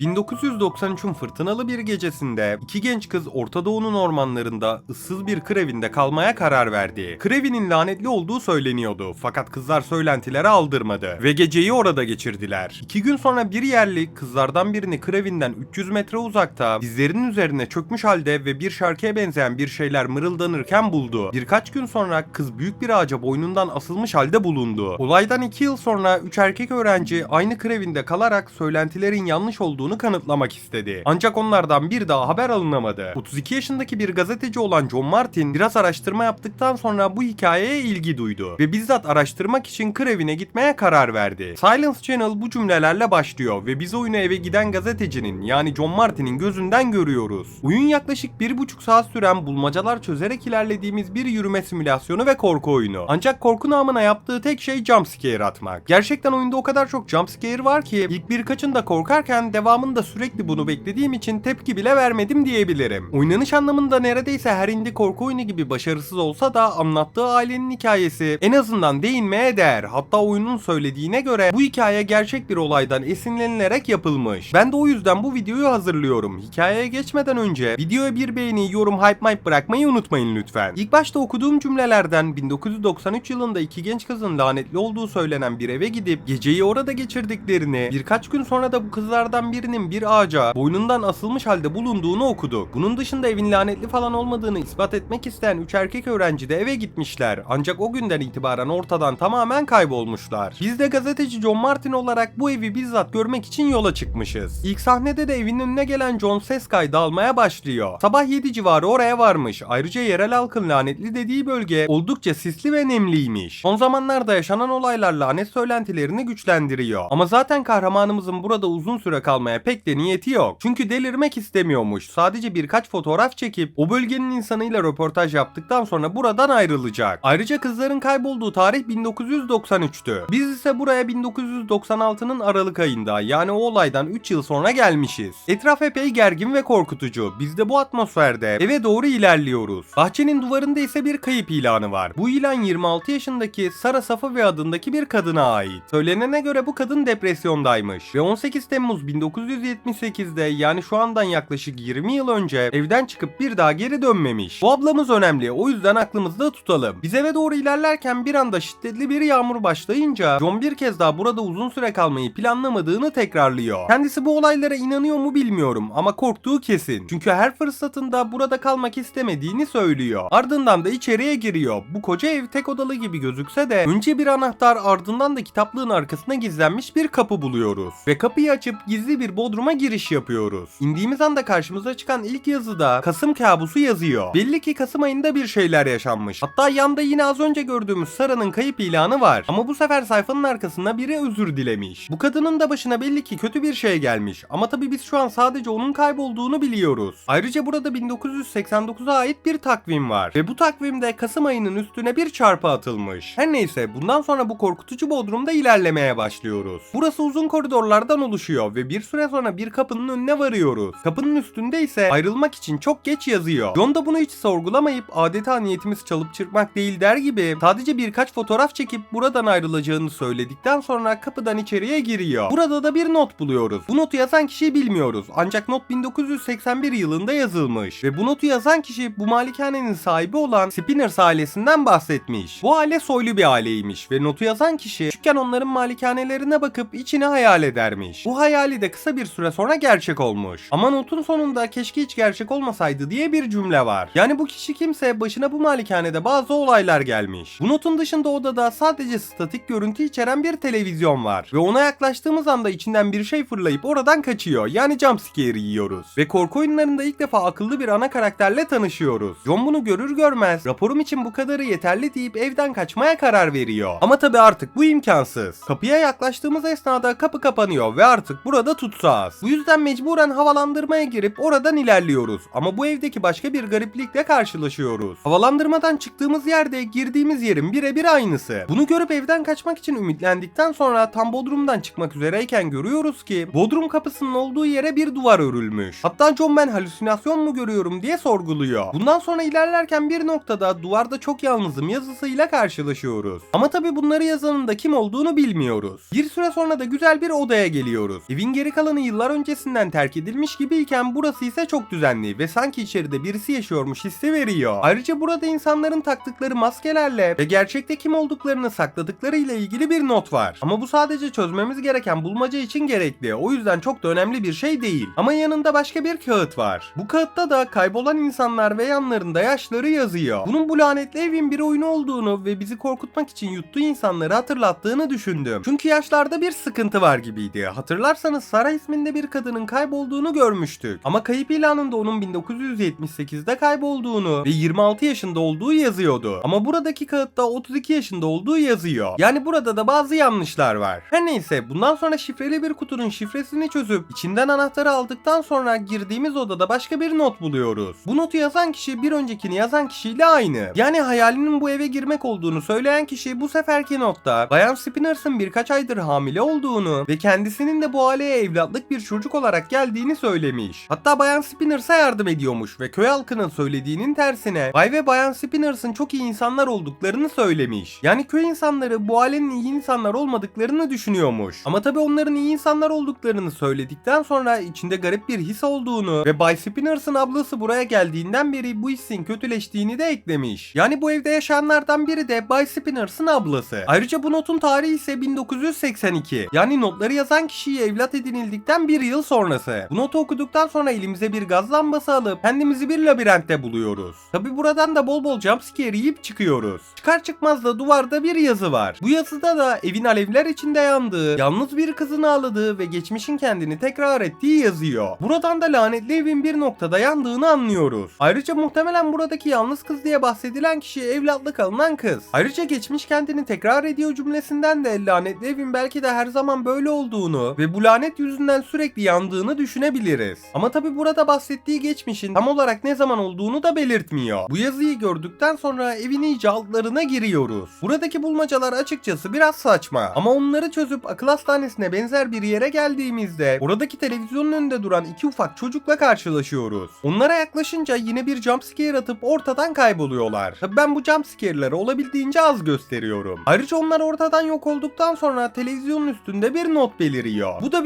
1993'ün fırtınalı bir gecesinde iki genç kız Orta Doğu'nun ormanlarında ıssız bir kır evinde kalmaya karar verdi. Kır evinin lanetli olduğu söyleniyordu fakat kızlar söylentileri aldırmadı ve geceyi orada geçirdiler. İki gün sonra bir yerli kızlardan birini kır evinden 300 metre uzakta dizlerinin üzerine çökmüş halde ve bir şarkıya benzeyen bir şeyler mırıldanırken buldu. Birkaç gün sonra kız büyük bir ağaca boynundan asılmış halde bulundu. Olaydan 2 yıl sonra 3 erkek öğrenci aynı kır evinde kalarak söylentilerin yanlış olduğunu kanıtlamak istedi. Ancak onlardan bir daha haber alınamadı. 32 yaşındaki bir gazeteci olan John Martin biraz araştırma yaptıktan sonra bu hikayeye ilgi duydu ve bizzat araştırmak için kır evine gitmeye karar verdi. Silence Channel bu cümlelerle başlıyor ve biz oyunu eve giden gazetecinin yani John Martin'in gözünden görüyoruz. Oyun yaklaşık bir buçuk saat süren bulmacalar çözerek ilerlediğimiz bir yürüme simülasyonu ve korku oyunu. Ancak korku namına yaptığı tek şey jumpscare atmak. Gerçekten oyunda o kadar çok jumpscare var ki ilk birkaçında korkarken devamında sürekli bunu beklediğim için tepki bile vermedim diyebilirim. Oynanış anlamında neredeyse her indie korku oyunu gibi başarısız olsa da anlattığı ailenin hikayesi en azından değinmeye değer. Hatta oyunun söylediğine göre bu hikaye gerçek bir olaydan esinlenilerek yapılmış. Ben de o yüzden bu videoyu hazırlıyorum. Hikayeye geçmeden önce videoya bir beğeni, yorum, hype mype bırakmayı unutmayın lütfen. İlk başta okuduğum cümlelerden 1993 yılında iki genç kızın lanetli olduğu söylenen bir eve gidip geceyi orada geçirdiklerini, birkaç gün sonra da bu kızlardan birinin bir ağaca boynundan asılmış halde bulunduğunu okuduk. Bunun dışında evin lanetli falan olmadığını ispat etmek isteyen 3 erkek öğrenci de eve gitmişler. Ancak o günden itibaren ortadan tamamen kaybolmuşlar. Biz de gazeteci John Martin olarak bu evi bizzat görmek için yola çıkmışız. İlk sahnede de evin önüne gelen John ses kaydı almaya başlıyor. Sabah 7 civarı oraya varmış. Ayrıca yerel halkın lanetli dediği bölge oldukça sisli ve nemliymiş. Son zamanlarda yaşanan olaylar lanet söylentilerini güçlendiriyor. Ama zaten kahramanımızın burada uzun süre kalmaya pek de niyeti yok. Çünkü delirmek istemiyormuş. Sadece birkaç fotoğraf çekip o bölgenin insanıyla röportaj yaptıktan sonra buradan ayrılacak. Ayrıca kızların kaybolduğu tarih 1993'tü. Biz ise buraya 1996'nın Aralık ayında yani o olaydan 3 yıl sonra gelmişiz. Etraf epey gergin ve korkutucu. Biz de bu atmosferde eve doğru ilerliyoruz. Bahçenin duvarında ise bir kayıp ilanı var. Bu ilan 26 yaşındaki Sara Safavi adındaki bir kadına ait. Söylenene göre bu kadın depresyondaymış ve 18 Temmuz 1978'de yani şu andan yaklaşık 20 yıl önce evden çıkıp bir daha geri dönmemiş. Bu ablamız önemli o yüzden aklımızda tutalım. Biz eve doğru ilerlerken bir anda şiddetli bir yağmur başlayınca John bir kez daha burada uzun süre kalmayı planlamadığını tekrarlıyor. Kendisi bu olaylara inanıyor mu bilmiyorum ama korktuğu kesin. Çünkü her fırsatında burada kalmak istemediğini söylüyor. Ardından da içeriye giriyor. Bu koca ev tek odalı gibi gözükse de önce bir anahtar ardından da kitaplığın arkasına gizlenmiş bir kapı buluyoruz. Ve kapıyı açıp gizli bir bodruma giriş yapıyoruz. İndiğimiz anda karşımıza çıkan ilk yazıda Kasım kabusu yazıyor. Belli ki Kasım ayında bir şeyler yaşanmış. Hatta yanda yine az önce gördüğümüz Sara'nın kayıp ilanı var. Ama bu sefer sayfanın arkasında biri özür dilemiş. Bu kadının da başına belli ki kötü bir şey gelmiş. Ama tabii biz şu an sadece onun kaybolduğunu biliyoruz. Ayrıca burada 1989'a ait bir takvim var. Ve bu takvimde Kasım ayının üstüne bir çarpı atılmış. Her neyse bundan sonra bu korkutucu bodrumda ilerlemeye başlıyoruz. Burası uzun koridorlardan oluşuyor ve bir süre sonra bir kapının önüne varıyoruz. Kapının üstünde ise ayrılmak için çok geç yazıyor. John da bunu hiç sorgulamayıp adeta niyetimiz çalıp çırpmak değil der gibi sadece birkaç fotoğraf çekip buradan ayrılacağını söyledikten sonra kapıdan içeriye giriyor. Burada da bir not buluyoruz. Bu notu yazan kişiyi bilmiyoruz. Ancak not 1981 yılında yazılmış ve bu notu yazan kişi bu malikanenin sahibi olan Spinners ailesinden bahsetmiş. Bu aile soylu bir aileymiş ve notu yazan kişi küçükken onların malikanelerine bakıp içini hayal edermiş. Bu hayali de kısa bir süre sonra gerçek olmuş. Ama notun sonunda keşke hiç gerçek olmasaydı diye bir cümle var. Yani bu kişi kimse başına bu malikanede bazı olaylar gelmiş. Bu notun dışında odada sadece statik görüntü içeren bir televizyon var. Ve ona yaklaştığımız anda içinden bir şey fırlayıp oradan kaçıyor. Yani jumpscare yiyoruz. Ve korku oyunlarında ilk defa akıllı bir ana karakterle tanışıyoruz. John bunu görür görmez raporum için bu kadarı yeterli deyip evden kaçmaya karar veriyor. Ama tabi artık bu imkansız. Kapıya yaklaştığımız esnada kapı kapanıyor ve artık burada tutsağız. Bu yüzden mecburen havalandırmaya girip oradan ilerliyoruz. Ama bu evdeki başka bir gariplikle karşılaşıyoruz. Havalandırmadan çıktığımız yerde girdiğimiz yerin birebir aynısı. Bunu görüp evden kaçmak için ümitlendikten sonra tam bodrumdan çıkmak üzereyken görüyoruz ki bodrum kapısının olduğu yere bir duvar örülmüş. Hatta John ben halüsinasyon mu görüyorum diye sorguluyor. Bundan sonra ilerlerken bir noktada duvarda çok yalnızım yazısıyla karşılaşıyoruz. Ama tabi bunları yazanın da kim olduğunu bilmiyoruz. Bir süre sonra da güzel bir odaya geliyoruz. Evin geri kalan alanı yıllar öncesinden terk edilmiş gibiyken burası ise çok düzenli ve sanki içeride birisi yaşıyormuş hissi veriyor. Ayrıca burada insanların taktıkları maskelerle ve gerçekte kim olduklarını sakladıkları ile ilgili bir not var. Ama bu sadece çözmemiz gereken bulmaca için gerekli. O yüzden çok da önemli bir şey değil. Ama yanında başka bir kağıt var. Bu kağıtta da kaybolan insanlar ve yanlarında yaşları yazıyor. Bunun bu lanetli evin bir oyunu olduğunu ve bizi korkutmak için yuttuğu insanları hatırlattığını düşündüm. Çünkü yaşlarda bir sıkıntı var gibiydi. Hatırlarsanız Sara isminde bir kadının kaybolduğunu görmüştük. Ama kayıp ilanında onun 1978'de kaybolduğunu ve 26 yaşında olduğu yazıyordu. Ama buradaki kağıtta 32 yaşında olduğu yazıyor. Yani burada da bazı yanlışlar var. Her neyse bundan sonra şifreli bir kutunun şifresini çözüp içinden anahtarı aldıktan sonra girdiğimiz odada başka bir not buluyoruz. Bu notu yazan kişi bir öncekini yazan kişiyle aynı. Yani hayalinin bu eve girmek olduğunu söyleyen kişi bu seferki notta Bayan Spinners'ın birkaç aydır hamile olduğunu ve kendisinin de bu aileye evlatlık bir çocuk olarak geldiğini söylemiş. Hatta Bayan Spinners'a yardım ediyormuş ve köy halkının söylediğinin tersine Bay ve Bayan Spinners'ın çok iyi insanlar olduklarını söylemiş. Yani köy insanları bu ailenin iyi insanlar olmadıklarını düşünüyormuş. Ama tabi onların iyi insanlar olduklarını söyledikten sonra içinde garip bir his olduğunu ve Bay Spinners'ın ablası buraya geldiğinden beri bu hissin kötüleştiğini de eklemiş. Yani bu evde yaşayanlardan biri de Bay Spinners'ın ablası. Ayrıca bu notun tarihi ise 1982. Yani notları yazan kişiyi evlat edinildikten bir yıl sonrası. Bu notu okuduktan sonra elimize bir gaz lambası alıp kendimizi bir labirentte buluyoruz. Tabi buradan da bol bol jumpscare yiyip çıkıyoruz. Çıkar çıkmaz da duvarda bir yazı var. Bu yazıda da evin alevler içinde yandığı, yalnız bir kızın ağladığı ve geçmişin kendini tekrar ettiği yazıyor. Buradan da lanetli evin bir noktada yandığını anlıyoruz. Ayrıca muhtemelen buradaki yalnız kız diye bahsedilen kişi evlatlık alınan kız. Ayrıca geçmiş kendini tekrar ediyor cümlesinden de lanetli evin belki de her zaman böyle olduğunu ve bu lanet yüzünden sürekli yandığını düşünebiliriz. Ama tabi burada bahsettiği geçmişin tam olarak ne zaman olduğunu da belirtmiyor. Bu yazıyı gördükten sonra evin iyice altlarına giriyoruz. Buradaki bulmacalar açıkçası biraz saçma. Ama onları çözüp akıl hastanesine benzer bir yere geldiğimizde oradaki televizyonun önünde duran iki ufak çocukla karşılaşıyoruz. Onlara yaklaşınca yine bir jumpscare atıp ortadan kayboluyorlar. Tabi ben bu jumpscare'ları olabildiğince az gösteriyorum. Ayrıca onlar ortadan yok olduktan sonra televizyonun üstünde bir not beliriyor. Bu da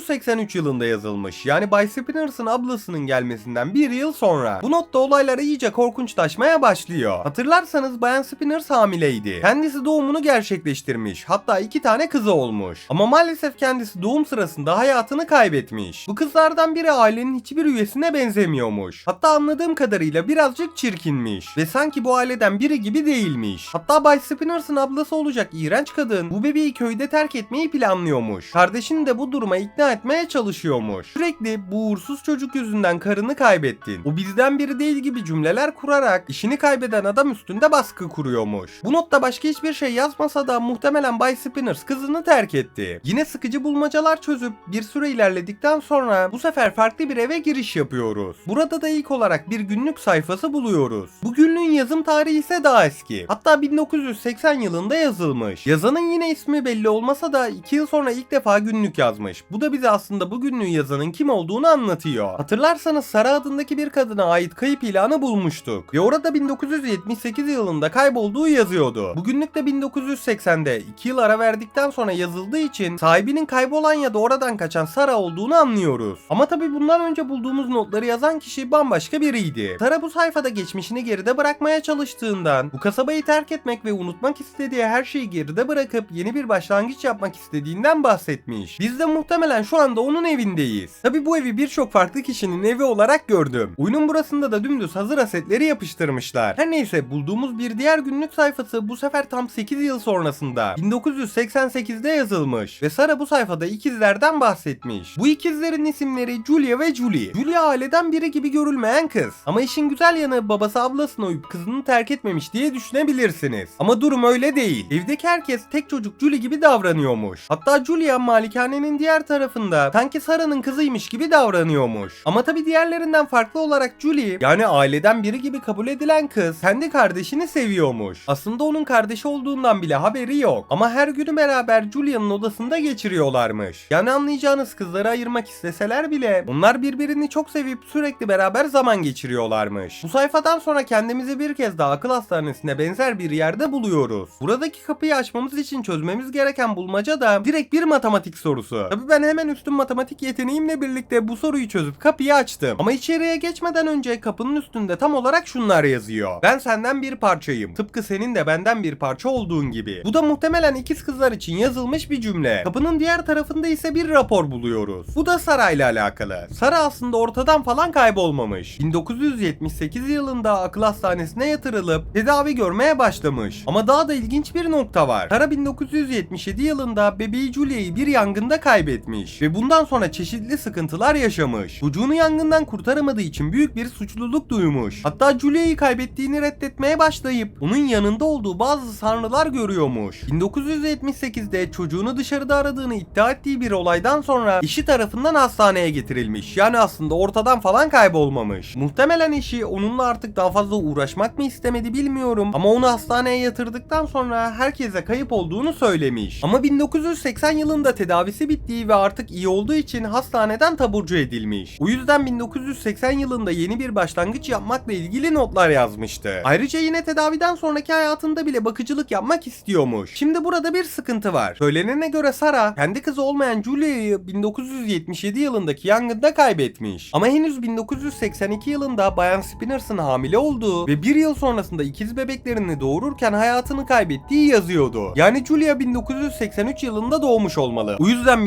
1983 yılında yazılmış. Yani Bay Spinners'ın ablasının gelmesinden bir yıl sonra. Bu notta olaylar iyice korkunçlaşmaya başlıyor. Hatırlarsanız Bayan Spinners hamileydi. Kendisi doğumunu gerçekleştirmiş. Hatta iki tane kızı olmuş. Ama maalesef kendisi doğum sırasında hayatını kaybetmiş. Bu kızlardan biri ailenin hiçbir üyesine benzemiyormuş. Hatta anladığım kadarıyla birazcık çirkinmiş. Ve sanki bu aileden biri gibi değilmiş. Hatta Bay Spinners'ın ablası olacak iğrenç kadın bu bebeği köyde terk etmeyi planlıyormuş. Kardeşini de bu duruma ikna etmeye çalışıyormuş. Sürekli bu uğursuz çocuk yüzünden karını kaybettin. O bizden biri değil gibi cümleler kurarak işini kaybeden adam üstünde baskı kuruyormuş. Bu notta başka hiçbir şey yazmasa da muhtemelen Bay Spinners kızını terk etti. Yine sıkıcı bulmacalar çözüp bir süre ilerledikten sonra bu sefer farklı bir eve giriş yapıyoruz. Burada da ilk olarak bir günlük sayfası buluyoruz. Bu günlüğün yazım tarihi ise daha eski. Hatta 1980 yılında yazılmış. Yazanın yine ismi belli olmasa da 2 yıl sonra ilk defa günlük yazmış. Bu da bize aslında bu yazanın kim olduğunu anlatıyor. Hatırlarsanız Sara adındaki bir kadına ait kayıp ilanı bulmuştuk. Ve orada 1978 yılında kaybolduğu yazıyordu. Bu günlük de 1980'de 2 yıl ara verdikten sonra yazıldığı için sahibinin kaybolan ya da oradan kaçan Sara olduğunu anlıyoruz. Ama tabi bundan önce bulduğumuz notları yazan kişi bambaşka biriydi. Sara bu sayfada geçmişini geride bırakmaya çalıştığından, bu kasabayı terk etmek ve unutmak istediği her şeyi geride bırakıp yeni bir başlangıç yapmak istediğinden bahsetmiş. Biz de muhtemelen şu anda onun evindeyiz. Tabi bu evi birçok farklı kişinin evi olarak gördüm. Oyunun burasında da dümdüz hazır asetleri yapıştırmışlar. Her neyse bulduğumuz bir diğer günlük sayfası bu sefer tam 8 yıl sonrasında 1988'de yazılmış ve Sara bu sayfada ikizlerden bahsetmiş. Bu ikizlerin isimleri Julia ve Julie. Julia aileden biri gibi görülmeyen kız. Ama işin güzel yanı babası ablasına uyup kızını terk etmemiş diye düşünebilirsiniz. Ama durum öyle değil. Evdeki herkes tek çocuk Julie gibi davranıyormuş. Hatta Julia malikanenin diğer tarafında sanki Sara'nın kızıymış gibi davranıyormuş. Ama tabi diğerlerinden farklı olarak Julie yani aileden biri gibi kabul edilen kız kendi kardeşini seviyormuş. Aslında onun kardeşi olduğundan bile haberi yok. Ama her günü beraber Julia'nın odasında geçiriyorlarmış. Yani anlayacağınız kızları ayırmak isteseler bile onlar birbirini çok sevip sürekli beraber zaman geçiriyorlarmış. Bu sayfadan sonra kendimizi bir kez daha akıl hastanesine benzer bir yerde buluyoruz. Buradaki kapıyı açmamız için çözmemiz gereken bulmaca da direkt bir matematik sorusu. Tabi ben hemen hemen üstün matematik yeteneğimle birlikte bu soruyu çözüp kapıyı açtım. Ama içeriye geçmeden önce kapının üstünde tam olarak şunlar yazıyor. Ben senden bir parçayım. Tıpkı senin de benden bir parça olduğun gibi. Bu da muhtemelen ikiz kızlar için yazılmış bir cümle. Kapının diğer tarafında ise bir rapor buluyoruz. Bu da Sara ile alakalı. Sara aslında ortadan falan kaybolmamış. 1978 yılında akıl hastanesine yatırılıp tedavi görmeye başlamış. Ama daha da ilginç bir nokta var. Sara 1977 yılında bebeği Julia'yı bir yangında kaybetmiş ve bundan sonra çeşitli sıkıntılar yaşamış. Çocuğunu yangından kurtaramadığı için büyük bir suçluluk duymuş. Hatta Julia'yı kaybettiğini reddetmeye başlayıp onun yanında olduğu bazı sanrılar görüyormuş. 1978'de çocuğunu dışarıda aradığını iddia ettiği bir olaydan sonra eşi tarafından hastaneye getirilmiş. Yani aslında ortadan falan kaybolmamış. Muhtemelen eşi onunla artık daha fazla uğraşmak mı istemedi bilmiyorum ama onu hastaneye yatırdıktan sonra herkese kayıp olduğunu söylemiş. Ama 1980 yılında tedavisi bittiği ve artık iyi olduğu için hastaneden taburcu edilmiş. O yüzden 1980 yılında yeni bir başlangıç yapmakla ilgili notlar yazmıştı. Ayrıca yine tedaviden sonraki hayatında bile bakıcılık yapmak istiyormuş. Şimdi burada bir sıkıntı var. Söylenene göre Sara kendi kızı olmayan Julia'yı 1977 yılındaki yangında kaybetmiş. Ama henüz 1982 yılında Bayan Spinners'ın hamile olduğu ve bir yıl sonrasında ikiz bebeklerini doğururken hayatını kaybettiği yazıyordu. Yani Julia 1983 yılında doğmuş olmalı. Bu yüzden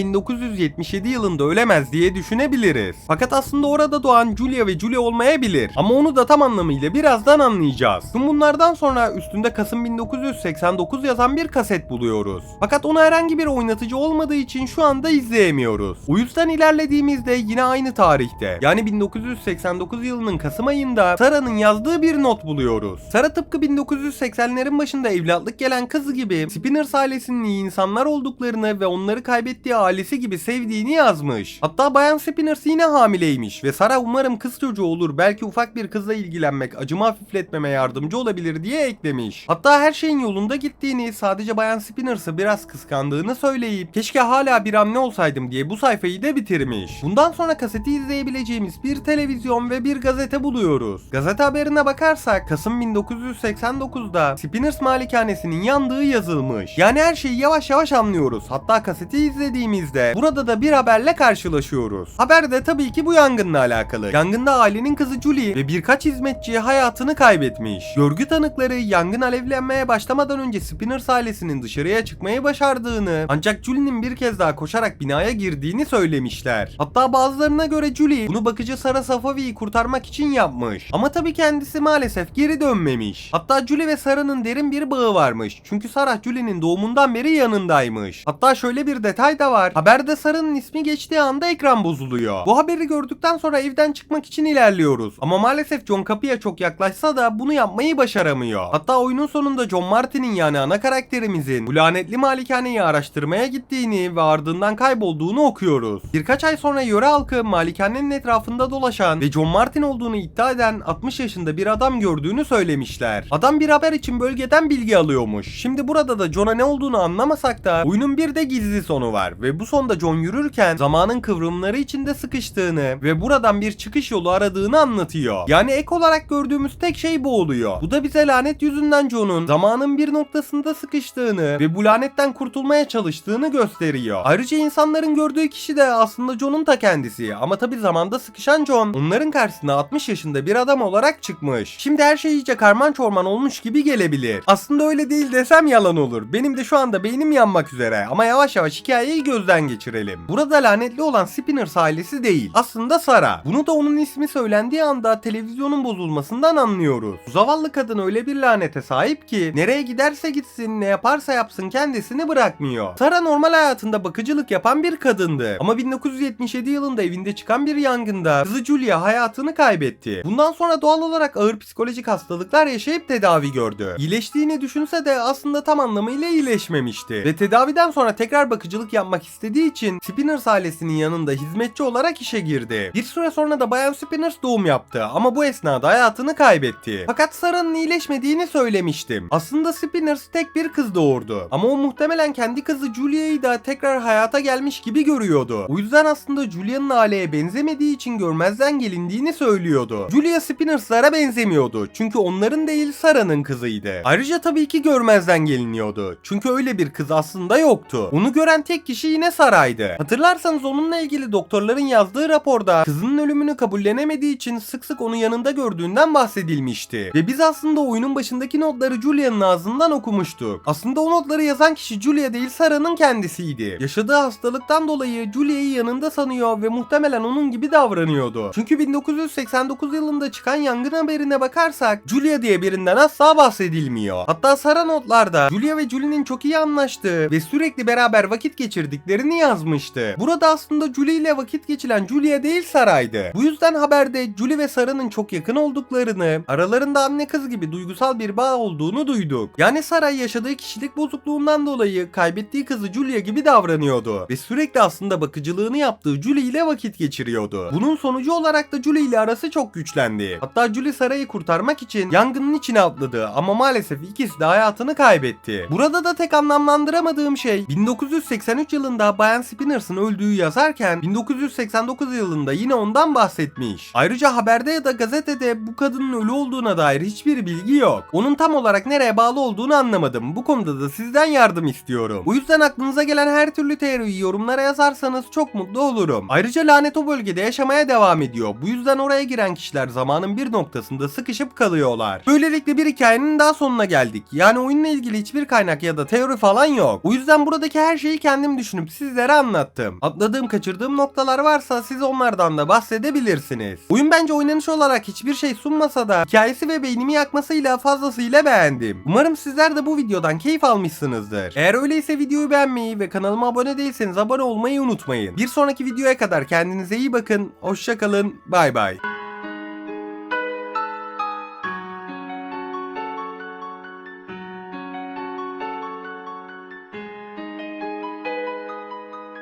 1977 yılında ölemez diye düşünebiliriz. Fakat aslında orada doğan Julia ve Julia olmayabilir. Ama onu da tam anlamıyla birazdan anlayacağız. Tüm bunlardan sonra üstünde Kasım 1989 yazan bir kaset buluyoruz. Fakat onu herhangi bir oynatıcı olmadığı için şu anda izleyemiyoruz. O yüzden ilerlediğimizde yine aynı tarihte yani 1989 yılının Kasım ayında Sara'nın yazdığı bir not buluyoruz. Sara tıpkı 1980'lerin başında evlatlık gelen kızı gibi Spinners ailesinin iyi insanlar olduklarını ve onları kaybettiği ailesi gibi sevdiğini yazmış. Hatta Bayan Spinners yine hamileymiş ve Sara umarım kız çocuğu olur belki ufak bir kızla ilgilenmek acımı hafifletmeme yardımcı olabilir diye eklemiş. Hatta her şeyin yolunda gittiğini sadece Bayan Spinners'ı biraz kıskandığını söyleyip keşke hala bir anne olsaydım diye bu sayfayı da bitirmiş. Bundan sonra kaseti izleyebileceğimiz bir televizyon ve bir gazete buluyoruz. Gazete haberine bakarsak Kasım 1989'da Spinners malikanesinin yandığı yazılmış. Yani her şeyi yavaş yavaş anlıyoruz. Hatta kaseti izlediğimizde burada da bir haberle karşılaşıyoruz. Haber de tabii ki bu yangınla alakalı. Yangında ailenin kızı Julie ve birkaç hizmetçi hayatını kaybetmiş. Görgü tanıkları yangın alevlenmeye başlamadan önce Spinners ailesinin dışarıya çıkmayı başardığını ancak Julie'nin bir kez daha koşarak binaya girdiğini söylemişler. Hatta bazılarına göre Julie bunu bakıcı Sara Safavi'yi kurtarmak için yapmış. Ama tabii kendisi maalesef geri dönmemiş. Hatta Julie ve Sara'nın derin bir bağı varmış. Çünkü Sara Julie'nin doğumundan beri yanındaymış. Hatta şöyle bir detay da var. Haberde Sara'nın ismi geçtiği anda ekran bozuluyor. Bu haberi gördükten sonra evden çıkmak için ilerliyoruz. Ama maalesef John kapıya çok yaklaşsa da bunu yapmayı başaramıyor. Hatta oyunun sonunda John Martin'in yani ana karakterimizin bu lanetli malikaneyi araştırmaya gittiğini ve ardından kaybolduğunu okuyoruz. Birkaç ay sonra yöre halkı malikanenin etrafında dolaşan ve John Martin olduğunu iddia eden 60 yaşında bir adam gördüğünü söylemişler. Adam bir haber için bölgeden bilgi alıyormuş. Şimdi burada da John'a ne olduğunu anlamasak da oyunun bir de gizli sonu var ve bu sonda John yürürken zamanın kıvrımları içinde sıkıştığını ve buradan bir çıkış yolu aradığını anlatıyor. Yani ek olarak gördüğümüz tek şey bu oluyor. Bu da bize lanet yüzünden John'un zamanın bir noktasında sıkıştığını ve bu lanetten kurtulmaya çalıştığını gösteriyor. Ayrıca insanların gördüğü kişi de aslında John'un ta kendisi ama tabi zamanda sıkışan John onların karşısına 60 yaşında bir adam olarak çıkmış. Şimdi her şey iyice karman çorman olmuş gibi gelebilir. Aslında öyle değil desem yalan olur. Benim de şu anda beynim yanmak üzere ama yavaş yavaş hikayeyi gözden geçirelim. Burada lanetli olan Spinners ailesi değil. Aslında Sara. Bunu da onun ismi söylendiği anda televizyonun bozulmasından anlıyoruz. Bu zavallı kadın öyle bir lanete sahip ki nereye giderse gitsin ne yaparsa yapsın kendisini bırakmıyor. Sara normal hayatında bakıcılık yapan bir kadındı. Ama 1977 yılında evinde çıkan bir yangında kızı Julia hayatını kaybetti. Bundan sonra doğal olarak ağır psikolojik hastalıklar yaşayıp tedavi gördü. İyileştiğini düşünse de aslında tam anlamıyla iyileşmemişti. Ve tedaviden sonra tekrar bakıcılık yapmak istediği için Spinners ailesinin yanında hizmetçi olarak işe girdi. Bir süre sonra da Bayan Spinners doğum yaptı ama bu esnada hayatını kaybetti. Fakat Sara'nın iyileşmediğini söylemiştim. Aslında Spinners tek bir kız doğurdu. Ama o muhtemelen kendi kızı Julia'yı da tekrar hayata gelmiş gibi görüyordu. O yüzden aslında Julia'nın aileye benzemediği için görmezden gelindiğini söylüyordu. Julia Spinners'lara benzemiyordu. Çünkü onların değil Sara'nın kızıydı. Ayrıca tabii ki görmezden geliniyordu. Çünkü öyle bir kız aslında yoktu. Onu gören tek kişi yine Sara'ydı. Sara'ydı. Hatırlarsanız onunla ilgili doktorların yazdığı raporda kızının ölümünü kabullenemediği için sık sık onu yanında gördüğünden bahsedilmişti. Ve biz aslında oyunun başındaki notları Julia'nın ağzından okumuştuk. Aslında o notları yazan kişi Julia değil Sara'nın kendisiydi. Yaşadığı hastalıktan dolayı Julia'yı yanında sanıyor ve muhtemelen onun gibi davranıyordu. Çünkü 1989 yılında çıkan yangın haberine bakarsak Julia diye birinden asla bahsedilmiyor. Hatta Sara notlarda Julia ve Julie'nin çok iyi anlaştığı ve sürekli beraber vakit geçirdiklerini yazmıştı. Burada aslında Julie ile vakit geçiren Julia değil Sara'ydı. Bu yüzden haberde Julie ve Sara'nın çok yakın olduklarını, aralarında anne kız gibi duygusal bir bağ olduğunu duyduk. Yani Sara yaşadığı kişilik bozukluğundan dolayı kaybettiği kızı Julia gibi davranıyordu ve sürekli aslında bakıcılığını yaptığı Julie ile vakit geçiriyordu. Bunun sonucu olarak da Julie ile arası çok güçlendi. Hatta Julie Sara'yı kurtarmak için yangının içine atladı ama maalesef ikisi de hayatını kaybetti. Burada da tek anlamlandıramadığım şey 1983 yılında Bayan Spinners'ın öldüğü yazarken 1989 yılında yine ondan bahsetmiş. Ayrıca haberde ya da gazetede bu kadının ölü olduğuna dair hiçbir bilgi yok. Onun tam olarak nereye bağlı olduğunu anlamadım. Bu konuda da sizden yardım istiyorum. Bu yüzden aklınıza gelen her türlü teoriyi yorumlara yazarsanız çok mutlu olurum. Ayrıca lanet o bölgede yaşamaya devam ediyor. Bu yüzden oraya giren kişiler zamanın bir noktasında sıkışıp kalıyorlar. Böylelikle bir hikayenin daha sonuna geldik. Yani oyunla ilgili hiçbir kaynak ya da teori falan yok. O yüzden buradaki her şeyi kendim düşünüp sizlere anlattım. Atladığım kaçırdığım noktalar varsa siz onlardan da bahsedebilirsiniz. Oyun bence oynanış olarak hiçbir şey sunmasa da hikayesi ve beynimi yakmasıyla fazlasıyla beğendim. Umarım sizler de bu videodan keyif almışsınızdır. Eğer öyleyse videoyu beğenmeyi ve kanalıma abone değilseniz abone olmayı unutmayın. Bir sonraki videoya kadar kendinize iyi bakın. Hoşçakalın. Bay bay.